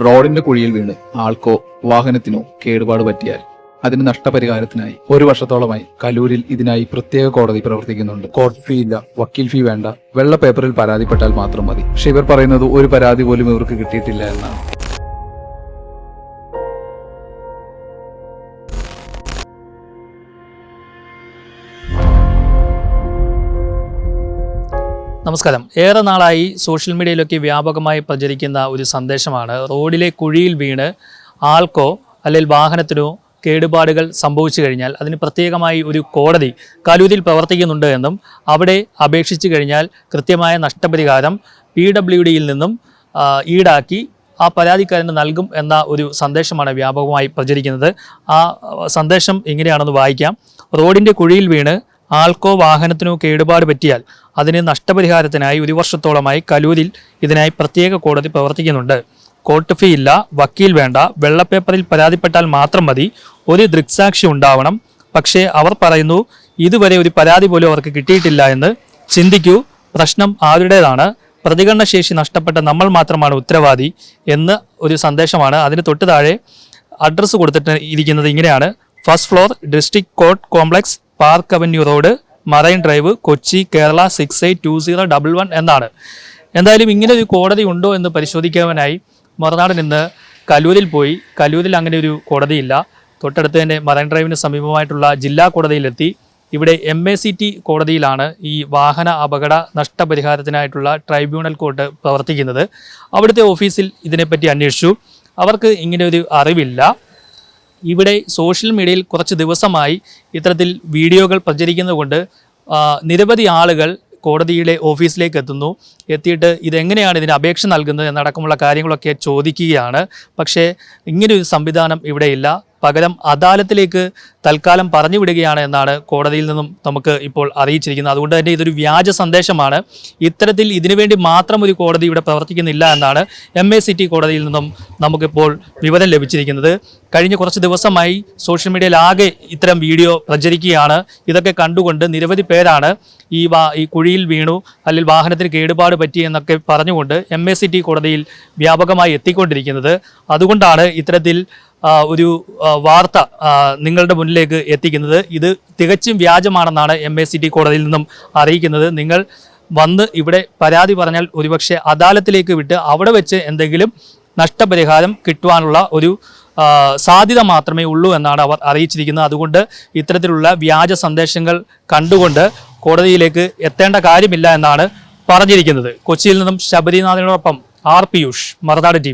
റോഡിന്റെ കുഴിയിൽ വീണ് ആൾക്കോ വാഹനത്തിനോ കേടുപാട് പറ്റിയാൽ അതിന് നഷ്ടപരിഹാരത്തിനായി ഒരു വർഷത്തോളമായി കലൂരിൽ ഇതിനായി പ്രത്യേക കോടതി പ്രവർത്തിക്കുന്നുണ്ട്. കോർട്ട് ഫീ ഇല്ല വക്കീൽ ഫീ വേണ്ട. വെള്ള പേപ്പറിൽ പരാതിപ്പെട്ടാൽ മാത്രം മതി. പക്ഷെ ഇവർ പറയുന്നത് ഒരു പരാതി പോലും ഇവർക്ക് കിട്ടിയിട്ടില്ല എന്നാണ്. നമസ്കാരം. ഏറെ നാളായി സോഷ്യൽ മീഡിയയിലൊക്കെ വ്യാപകമായി പ്രചരിക്കുന്ന ഒരു സന്ദേശമാണ്. റോഡിലെ കുഴിയിൽ വീണ് ആൾക്കോ അല്ലെങ്കിൽ വാഹനത്തിനോ കേടുപാടുകൾ സംഭവിച്ചു കഴിഞ്ഞാൽ അതിന് പ്രത്യേകമായി ഒരു കോടതി കലൂരിൽ പ്രവർത്തിക്കുന്നുണ്ട് എന്നും അവിടെ അപേക്ഷിച്ചു കഴിഞ്ഞാൽ കൃത്യമായ നഷ്ടപരിഹാരം പി ഡബ്ല്യു ഡിയിൽ നിന്നും ഈടാക്കി ആ പരാതിക്കാരന് നൽകും എന്ന ഒരു സന്ദേശമാണ് വ്യാപകമായി പ്രചരിക്കുന്നത്. ആ സന്ദേശം ഇങ്ങനെയാണെന്ന് വായിക്കാം. റോഡിന്റെ കുഴിയിൽ വീണ് ആൾക്കോ വാഹനത്തിനോ കേടുപാട് പറ്റിയാൽ അതിന് നഷ്ടപരിഹാരത്തിനായി ഒരു വർഷത്തോളമായി കലൂരിൽ ഇതിനായി പ്രത്യേക കോടതി പ്രവർത്തിക്കുന്നുണ്ട്. കോർട്ട് ഫീ ഇല്ല വക്കീൽ വേണ്ട വെള്ളപ്പേപ്പറിൽ പരാതിപ്പെട്ടാൽ മാത്രം മതി ഒരു ദൃക്സാക്ഷി ഉണ്ടാവണം. പക്ഷേ അവർ പറയുന്നു ഇതുവരെ ഒരു പരാതി പോലും അവർക്ക് കിട്ടിയിട്ടില്ല എന്ന് ചിന്തിക്കൂ. പ്രശ്നം ആരുടേതാണ്? പ്രതികരണശേഷി നഷ്ടപ്പെട്ട നമ്മൾ മാത്രമാണ് ഉത്തരവാദി എന്ന് ഒരു സന്ദേശമാണ്. അതിന് തൊട്ട് താഴെ അഡ്രസ്സ് കൊടുത്തിട്ട് ഇരിക്കുന്നത് ഇങ്ങനെയാണ്. First floor district court complex park avenue road marine drive Kochi Kerala six eight two zero double one എന്നാണ്. എന്തായാലും ഇങ്ങനെ ഒരു കോടതി ഉണ്ടോ എന്ന് പരിശോധിക്കാനായി മറുനാട് നിന്ന് കലൂരിൽ പോയി. കലൂരിൽ അങ്ങനെ ഒരു കോടതിയില്ല. തൊട്ടടുത്ത് തന്നെ മറൈൻ ഡ്രൈവിന് സമീപമായിട്ടുള്ള ജില്ലാ കോടതിയിലെത്തി. ഇവിടെ എം എ സി ടി കോടതിയിലാണ് ഈ വാഹന അപകട നഷ്ടപരിഹാരത്തിനായിട്ടുള്ള ട്രൈബ്യൂണൽ കോർട്ട് പ്രവർത്തിക്കുന്നത്. അവിടുത്തെ ഓഫീസിൽ ഇതിനെപ്പറ്റി അന്വേഷിച്ചു. അവർക്ക് ഇങ്ങനെ ഒരു അറിവില്ല. ഇവിടെ സോഷ്യൽ മീഡിയയിൽ കുറച്ച് ദിവസമായി ഇത്തരത്തിൽ വീഡിയോകൾ പ്രചരിക്കുന്നതുകൊണ്ട് നിരവധി ആളുകൾ കോടതിയുടെ ഓഫീസിലേക്ക് എത്തുന്നു. എത്തിയിട്ട് ഇതെങ്ങനെയാണ് ഇതിന് അപേക്ഷ നൽകുന്നത് എന്നടക്കമുള്ള കാര്യങ്ങളൊക്കെ ചോദിക്കുകയാണ്. പക്ഷേ ഇങ്ങനെയൊരു സംവിധാനം ഇവിടെയില്ല. പകരം അദാലത്തിലേക്ക് തൽക്കാലം പറഞ്ഞു വിടുകയാണ് എന്നാണ് കോടതിയിൽ നിന്നും നമുക്ക് ഇപ്പോൾ അറിയിച്ചിരിക്കുന്നത്. അതുകൊണ്ട് തന്നെ ഇതൊരു വ്യാജ സന്ദേശമാണ്. ഇത്തരത്തിൽ ഇതിനുവേണ്ടി മാത്രം ഒരു കോടതി ഇവിടെ പ്രവർത്തിക്കുന്നില്ല എന്നാണ് എം എ സി ടി കോടതിയിൽ നിന്നും നമുക്കിപ്പോൾ വിവരം ലഭിച്ചിരിക്കുന്നത്. കഴിഞ്ഞ കുറച്ച് ദിവസമായി സോഷ്യൽ മീഡിയയിൽ ആകെ ഇത്തരം വീഡിയോ പ്രചരിക്കുകയാണ്. ഇതൊക്കെ കണ്ടുകൊണ്ട് നിരവധി പേരാണ് ഈ വാ ഈ കുഴിയിൽ വീണു അല്ലെങ്കിൽ വാഹനത്തിന് കേടുപാട് പറ്റി എന്നൊക്കെ പറഞ്ഞുകൊണ്ട് എം എ സി ടി കോടതിയിൽ വ്യാപകമായി എത്തിക്കൊണ്ടിരിക്കുന്നത്. അതുകൊണ്ടാണ് ഇത്തരത്തിൽ ഒരു വാർത്ത നിങ്ങളുടെ മുന്നിലേക്ക് എത്തിക്കുന്നത്. ഇത് തികച്ചും വ്യാജമാണെന്നാണ് എം എ സി ടി കോടതിയിൽ നിന്നും അറിയിക്കുന്നത്. നിങ്ങൾ വന്ന് ഇവിടെ പരാതി പറഞ്ഞാൽ ഒരുപക്ഷെ അദാലത്തിലേക്ക് വിട്ട് അവിടെ വെച്ച് എന്തെങ്കിലും നഷ്ടപരിഹാരം കിട്ടുവാനുള്ള ഒരു സാധ്യത മാത്രമേ ഉള്ളൂ എന്നാണ് അവർ അറിയിച്ചിരിക്കുന്നത്. അതുകൊണ്ട് ഇത്തരത്തിലുള്ള വ്യാജ സന്ദേശങ്ങൾ കണ്ടുകൊണ്ട് കോടതിയിലേക്ക് എത്തേണ്ട കാര്യമില്ല എന്നാണ് പറഞ്ഞിരിക്കുന്നത്. കൊച്ചിയിൽ നിന്നും ശബരിനാഥിനോടൊപ്പം ആർ പിയൂഷ് മറുനാട് ടി